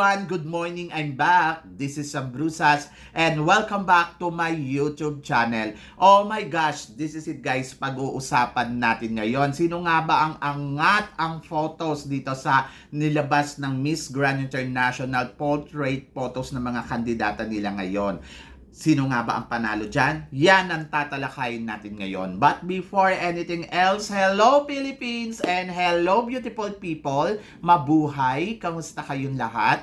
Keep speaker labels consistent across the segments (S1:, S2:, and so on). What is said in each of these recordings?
S1: Everyone! Good morning! I'm back. This is Sam Brusas and welcome back to my YouTube channel. Oh my gosh, this is it guys. Pag-uusapan natin ngayon. Sino nga ba ang angat ang photos dito sa nilabas ng Miss Grand International portrait photos ng mga kandidata nila ngayon? Sino nga ba ang panalo dyan? Yan ang tatalakayin natin ngayon. But before anything else, hello Philippines and hello beautiful people. Mabuhay! Kamusta kayong lahat?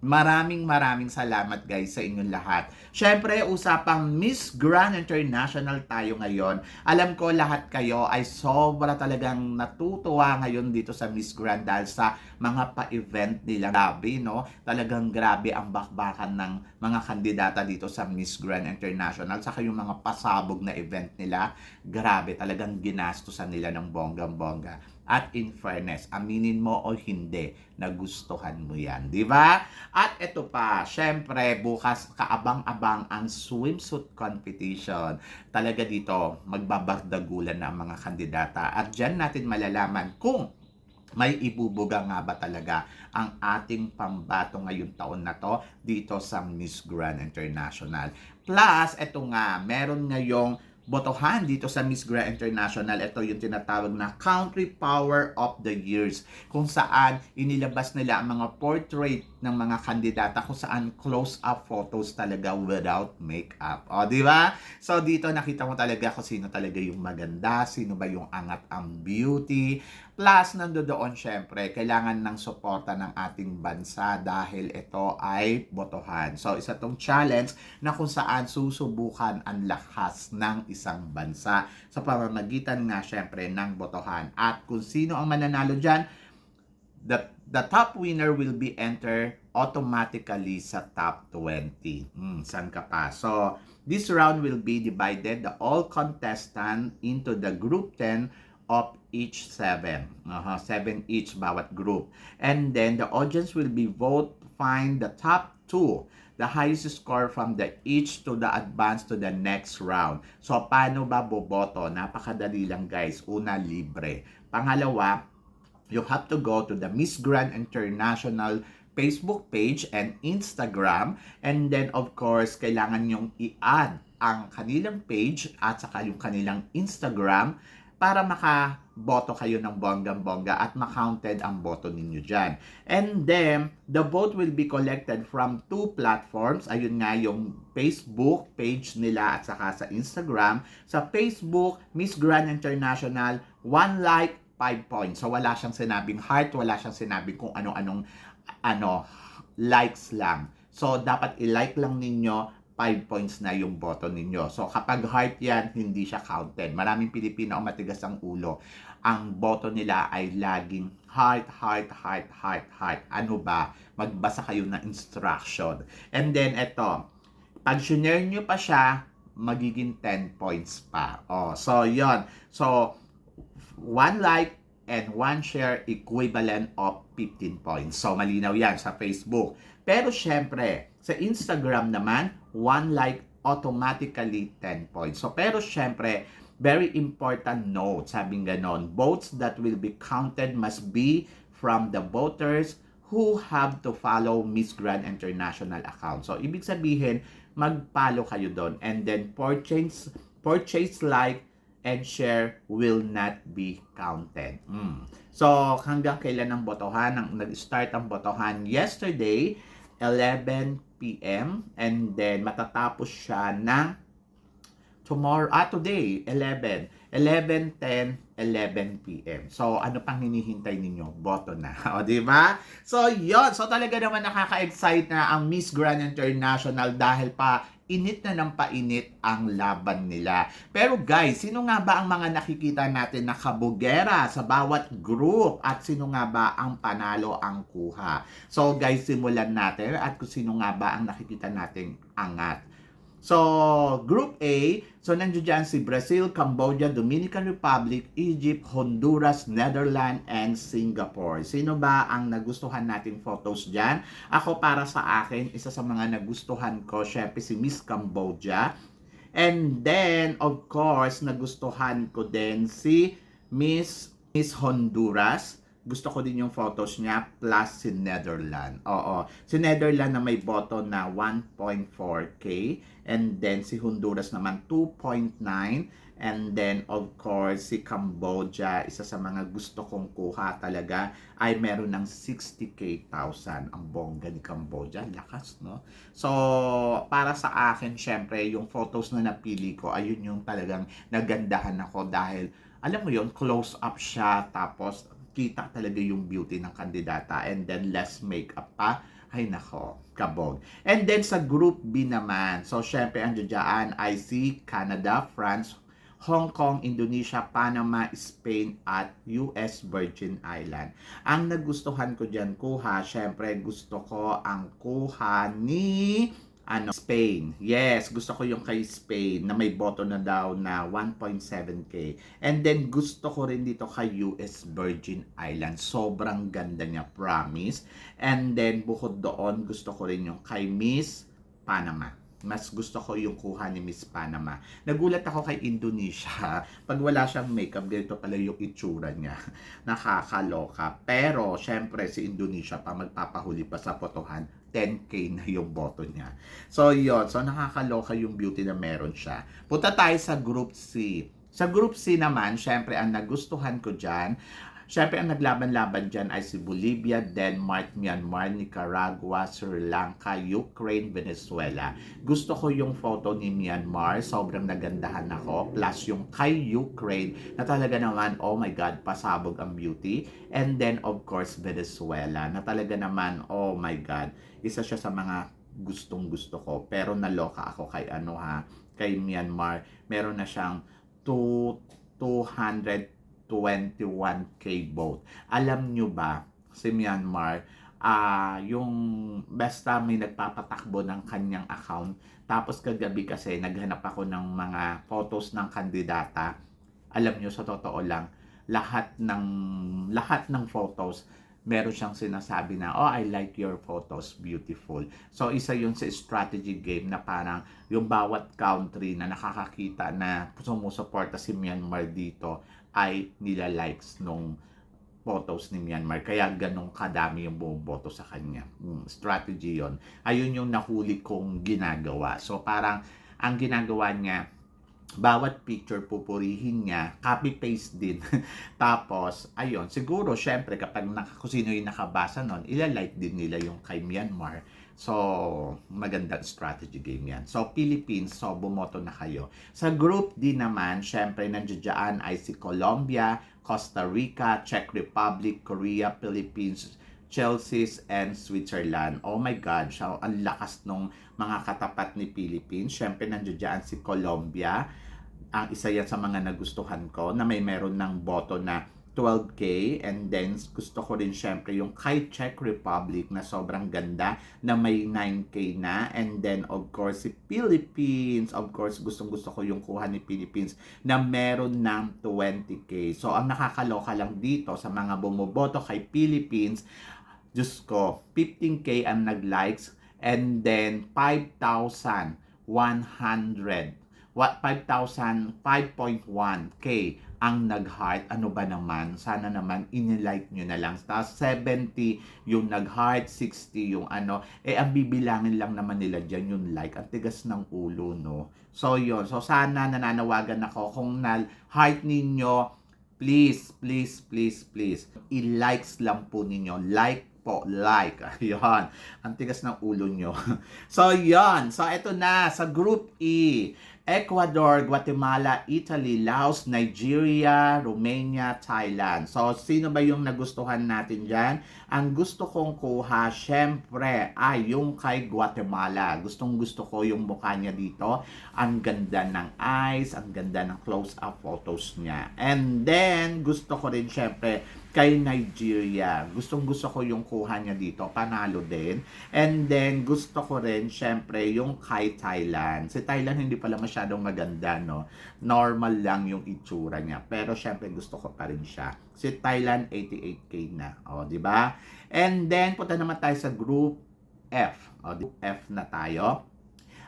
S1: Maraming maraming salamat guys sa inyong lahat. Syempre, usapang Miss Grand International tayo ngayon. Alam ko lahat kayo ay sobra talagang natutuwa ngayon dito sa Miss Grand dahil sa mga pa-event nila. Grabe, no? Talagang grabe ang bakbakan ng mga kandidata dito sa Miss Grand International. Saka yung mga pasabog na event nila, grabe, talagang ginastusan nila ng bonggang-bongga. At in fairness, aminin mo o hindi, nagustuhan mo yan. Di ba? At ito pa, syempre, bukas kaabang-abang ang swimsuit competition. Talaga dito, magbabagdagulan na ang mga kandidata. At dyan natin malalaman kung may ibubuga nga ba talaga ang ating pambato ngayong taon na to dito sa Miss Grand International. Plus, ito nga, meron ngayong botohan dito sa Miss Grand International. Ito yung tinatawag na Country Power of the Years kung saan inilabas nila ang mga portrait ng mga kandidata kung saan close-up photos talaga without makeup. O, di ba? So, dito nakita mo talaga kung sino talaga yung maganda, sino ba yung angat ang beauty. Plus, nandoon syempre, kailangan ng suporta ng ating bansa dahil ito ay botohan. So, isa tong challenge na kung saan susubukan ang lakas ng isang bansa sa pamamagitan nga syempre ng botohan. At kung sino ang mananalo dyan, the, the top winner will be entered automatically sa top 20. Hmm, saan ka pa? So, this round will be divided the all contestant into the group 10 of each seven. Uh-huh, seven each bawat group. And then the audience will be vote find the top two the highest score from the each to the advance to the next round. So, paano ba boboto? Napakadali lang guys. Una, libre. Pangalawa, you have to go to the Miss Grand International Facebook page and Instagram. And then, of course, kailangan yung i-add ang kanilang page at saka yung kanilang Instagram para makaboto kayo ng bonggang-bongga at makounted ang boto ninyo dyan. And then, the vote will be collected from two platforms. Ayun nga yung Facebook page nila at saka sa Instagram. Sa Facebook, Miss Grand International, one like, 5 points. So, wala siyang sinabing heart, wala siyang sinabing kung ano-anong ano, likes lang. So, dapat i-like lang ninyo 5 points na yung boto ninyo. So, kapag heart yan, hindi siya counted. Maraming Pilipino ang matigas ang ulo. Ang boto nila ay laging heart, heart, heart, heart, heart. Ano ba? Magbasa kayo ng instruction. And then, eto. Pag share nyo pa siya, magiging 10 points pa. Oh, so, yon So, one like and one share equivalent of 15 points. So, malinaw yan sa Facebook. Pero, syempre, sa Instagram naman, one like automatically 10 points. So, pero syempre, very important note, sabing ganon, votes that will be counted must be from the voters who have to follow Miss Grand International account. So, ibig sabihin, mag-follow kayo doon. And then, purchase, purchase like and share will not be counted. Mm. So, hanggang kailan ang botohan? Ang, nag-start ang botohan yesterday, 11 p.m. and then matatapos siya ng tomorrow, ah, today, 11. 11, 10, 11 p.m. So, ano pang hinihintay ninyo? Boto na. O, di ba? So, yon So, talaga naman nakaka-excite na ang Miss Grand International dahil pa init na ng painit ang laban nila. Pero guys, sino nga ba ang mga nakikita natin na kabugera sa bawat group at sino nga ba ang panalo ang kuha? So guys, simulan natin at kung sino nga ba ang nakikita nating angat. So, Group A, so nandiyo dyan si Brazil, Cambodia, Dominican Republic, Egypt, Honduras, Netherlands, and Singapore. Sino ba ang nagustuhan nating photos dyan? Ako para sa akin, isa sa mga nagustuhan ko, syempre si Miss Cambodia. And then, of course, nagustuhan ko din si Miss, Miss Honduras gusto ko din yung photos niya plus si Netherlands. Oo. Si Netherlands na may button na 1.4K and then si Honduras naman 2.9 and then of course si Cambodia isa sa mga gusto kong kuha talaga ay meron ng 60k thousand ang bongga ni Cambodia lakas no so para sa akin syempre yung photos na napili ko ayun yung talagang nagandahan ako dahil alam mo yon close up siya tapos kita talaga yung beauty ng kandidata and then less makeup pa ay nako, kabog. And then sa group B naman, so syempre ang dyan ay si Canada, France, Hong Kong, Indonesia, Panama, Spain, at US Virgin Island. Ang nagustuhan ko dyan kuha, syempre gusto ko ang kuha ni ano, Spain. Yes, gusto ko yung kay Spain na may boto na daw na 1.7k. And then gusto ko rin dito kay US Virgin Islands. Sobrang ganda niya, promise. And then bukod doon, gusto ko rin yung kay Miss Panama. Mas gusto ko yung kuha ni Miss Panama. Nagulat ako kay Indonesia. Pag wala siyang makeup, ganito pala yung itsura niya. Nakakaloka. Pero, syempre, si Indonesia pa magpapahuli pa sa potohan 10k na yung boto niya. So, yon So, nakakaloka yung beauty na meron siya. Punta tayo sa Group C. Sa Group C naman, syempre, ang nagustuhan ko dyan, Siyempre, ang naglaban-laban dyan ay si Bolivia, Denmark, Myanmar, Nicaragua, Sri Lanka, Ukraine, Venezuela. Gusto ko yung photo ni Myanmar, sobrang nagandahan ako. Plus yung kay Ukraine, na talaga naman, oh my God, pasabog ang beauty. And then, of course, Venezuela, na talaga naman, oh my God, isa siya sa mga gustong gusto ko. Pero naloka ako kay ano ha, kay Myanmar. Meron na siyang 2, 200 21k vote. Alam nyo ba, si Myanmar, ah yung basta may nagpapatakbo ng kanyang account, tapos kagabi kasi naghanap ako ng mga photos ng kandidata. Alam nyo, sa totoo lang, lahat ng lahat ng photos meron siyang sinasabi na, oh, I like your photos, beautiful. So, isa yun sa strategy game na parang yung bawat country na nakakakita na sumusuporta si Myanmar dito ay nila likes nung photos ni Myanmar. Kaya ganun kadami yung bumoboto sa kanya. Hmm, strategy yon Ayun yung nahuli kong ginagawa. So parang ang ginagawa niya, bawat picture pupurihin niya, copy-paste din. Tapos, ayun, siguro, syempre, kapag naka, kung sino yung nakabasa nun, ilalike din nila yung kay Myanmar. So, magandang strategy game yan. So, Philippines, so bumoto na kayo. Sa group D naman, syempre nandiyan ay si Colombia, Costa Rica, Czech Republic, Korea, Philippines, Chelsea, and Switzerland. Oh my God, so, ang lakas nung mga katapat ni Philippines. Syempre nandiyan si Colombia. Ang isa yan sa mga nagustuhan ko na may meron ng boto na 12K and then gusto ko rin syempre yung kay Czech Republic na sobrang ganda na may 9K na and then of course si Philippines of course gustong gusto ko yung kuha ni Philippines na meron ng 20K so ang nakakaloka lang dito sa mga bumoboto kay Philippines Diyos ko 15K ang nag-likes and then 5,100 what 5,000 5.1k ang nag-heart, ano ba naman? Sana naman inilike nyo na lang. Tapos 70 yung nag-heart, 60 yung ano. Eh, ang bibilangin lang naman nila dyan yung like. Ang tigas ng ulo, no? So, yun. So, sana nananawagan ako kung na-heart ninyo, please, please, please, please, i-likes lang po ninyo. Like po, like. Ayun. Ang tigas ng ulo nyo. so, yon So, eto na. Sa Group E, Ecuador, Guatemala, Italy, Laos, Nigeria, Romania, Thailand. So, sino ba yung nagustuhan natin dyan? Ang gusto kong kuha, syempre, ay yung kay Guatemala. Gustong gusto ko yung mukha niya dito. Ang ganda ng eyes, ang ganda ng close-up photos niya. And then, gusto ko rin syempre kay Nigeria. Gustong gusto ko yung kuha niya dito, panalo din. And then gusto ko rin syempre yung kay Thailand. Si Thailand hindi pala masyadong maganda, no. Normal lang yung itsura niya, pero syempre gusto ko pa rin siya. Si Thailand 88k na, o di ba? And then punta naman tayo sa group F. O, F na tayo.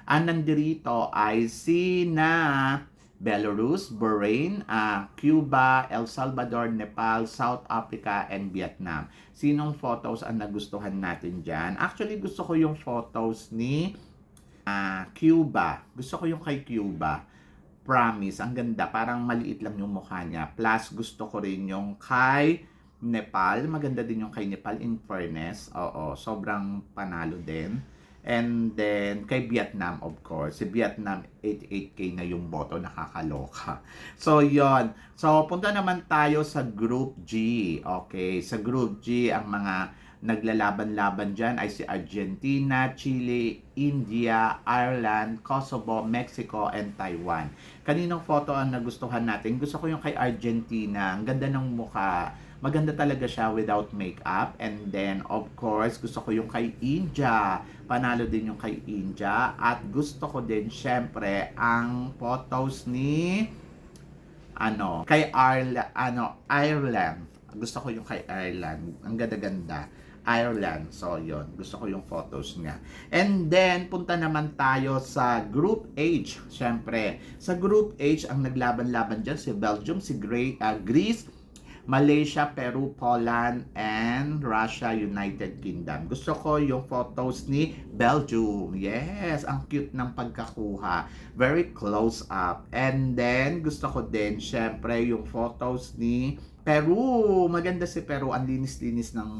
S1: Ang nandirito ay si na Belarus, Bahrain, ah, Cuba, El Salvador, Nepal, South Africa, and Vietnam. Sinong photos ang nagustuhan natin dyan? Actually, gusto ko yung photos ni ah, Cuba. Gusto ko yung kay Cuba. Promise, ang ganda. Parang maliit lang yung mukha niya. Plus, gusto ko rin yung kay Nepal. Maganda din yung kay Nepal in fairness. Oo, sobrang panalo din. And then, kay Vietnam, of course. Si Vietnam, 88k na yung boto, nakakaloka. So, yon So, punta naman tayo sa Group G. Okay, sa Group G, ang mga naglalaban-laban dyan ay si Argentina, Chile, India, Ireland, Kosovo, Mexico, and Taiwan. Kaninong photo ang nagustuhan natin? Gusto ko yung kay Argentina. Ang ganda ng mukha. Maganda talaga siya without makeup. And then, of course, gusto ko yung kay India. Panalo din yung kay India. At gusto ko din, syempre, ang photos ni ano, kay Ireland, ano, Ireland. Gusto ko yung kay Ireland. Ang ganda-ganda. Ireland. So, yon Gusto ko yung photos niya. And then, punta naman tayo sa Group H. Siyempre, sa Group H, ang naglaban-laban dyan si Belgium, si Gre- ah, Greece, Malaysia, Peru, Poland, and Russia, United Kingdom. Gusto ko yung photos ni Belgium. Yes, ang cute ng pagkakuha. Very close up. And then, gusto ko din, syempre, yung photos ni Peru. Maganda si Peru. Ang linis-linis ng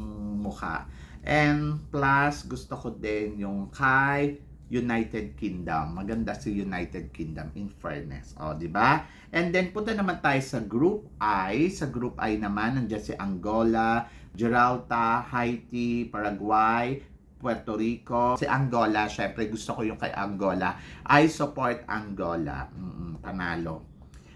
S1: mukha. And plus, gusto ko din yung kay United Kingdom. Maganda si United Kingdom in fairness. O, di ba? And then punta naman tayo sa Group I. Sa Group I naman nandiyan si Angola, Gibraltar, Haiti, Paraguay, Puerto Rico. Si Angola, syempre gusto ko yung kay Angola. I support Angola. Mm, panalo.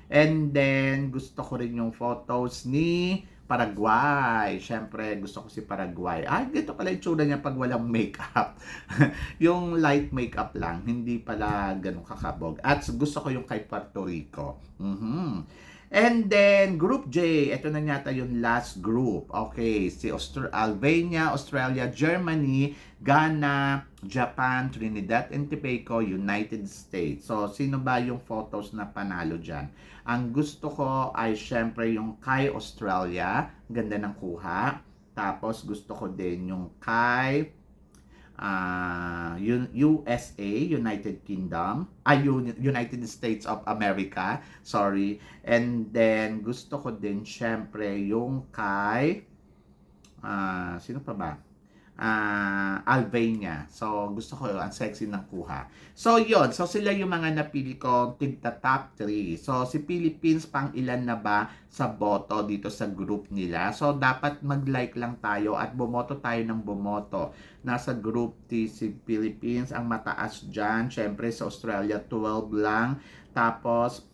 S1: And then gusto ko rin yung photos ni Paraguay. Siyempre, gusto ko si Paraguay. Ay, ganito pala yung tsura niya pag walang makeup. yung light makeup lang, hindi pala ganun kakabog. At gusto ko yung kay Puerto Rico. Mhm. And then, Group J, ito na yata yung last group. Okay, si Austr- Albania, Australia, Germany, Ghana, Japan, Trinidad and Tobago, United States. So, sino ba yung photos na panalo dyan? Ang gusto ko ay syempre yung kay Australia, ganda ng kuha. Tapos, gusto ko din yung kay ah, U- USA, United Kingdom, ay United States of America, sorry. And then gusto ko din syempre yung kay ah, sino pa ba? Ah, Albania. So gusto ko ang sexy ng kuha. So yon, so sila yung mga napili ko tigta top 3. So si Philippines pang ilan na ba sa boto dito sa group nila. So dapat mag-like lang tayo at bumoto tayo ng bumoto nasa group T si Philippines ang mataas dyan. Siyempre sa Australia 12 lang. Tapos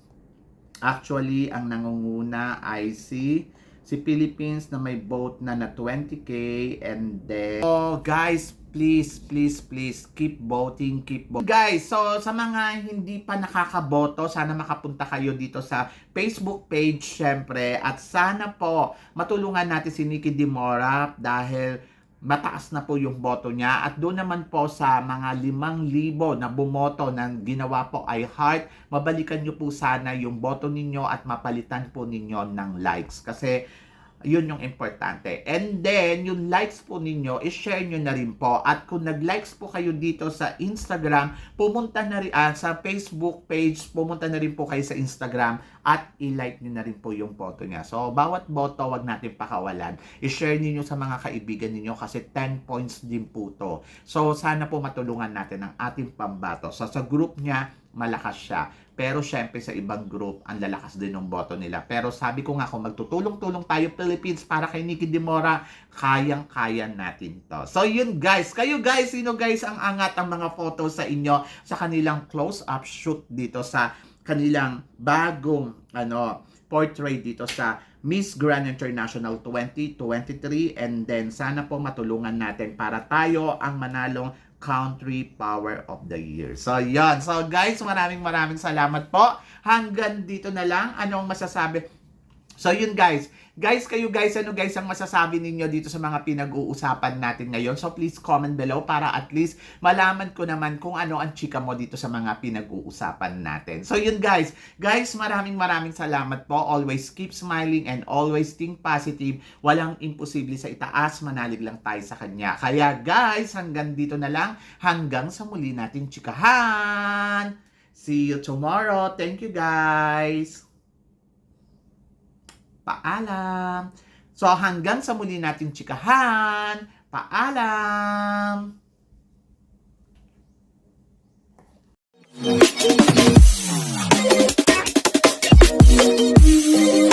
S1: actually ang nangunguna ay si si Philippines na may vote na na 20k and then oh guys please please please keep voting keep voting guys so sa mga hindi pa nakakaboto sana makapunta kayo dito sa Facebook page syempre at sana po matulungan natin si Nikki Dimora dahil mataas na po yung boto niya. At doon naman po sa mga limang libo na bumoto ng ginawa po ay heart, mabalikan nyo po sana yung boto ninyo at mapalitan po ninyo ng likes. Kasi yun yung importante. And then, yung likes po ninyo, i-share nyo na rin po. At kung nag-likes po kayo dito sa Instagram, pumunta na rin, ah, sa Facebook page, pumunta na rin po kayo sa Instagram at i-like nyo na rin po yung photo niya. So, bawat boto, wag natin pakawalan. I-share niyo sa mga kaibigan ninyo kasi 10 points din po to. So, sana po matulungan natin ang ating pambato. So, sa group niya, malakas siya. Pero syempre sa ibang group, ang lalakas din ng boto nila. Pero sabi ko nga kung magtutulong-tulong tayo Philippines para kay Nikki Dimora, kayang-kaya natin to. So yun guys, kayo guys, sino guys ang angat ang mga photo sa inyo sa kanilang close-up shoot dito sa kanilang bagong ano portrait dito sa Miss Grand International 2023 and then sana po matulungan natin para tayo ang manalong Country Power of the Year. So, yan. So, guys, maraming maraming salamat po. Hanggang dito na lang. Anong masasabi? So, yun guys. Guys, kayo guys, ano guys ang masasabi ninyo dito sa mga pinag-uusapan natin ngayon? So, please comment below para at least malaman ko naman kung ano ang chika mo dito sa mga pinag-uusapan natin. So, yun guys. Guys, maraming maraming salamat po. Always keep smiling and always think positive. Walang imposible sa itaas. Manalig lang tayo sa kanya. Kaya guys, hanggang dito na lang. Hanggang sa muli natin chikahan. See you tomorrow. Thank you guys. Paalam! So hanggang sa muli nating tsikahan, paalam! Thank you.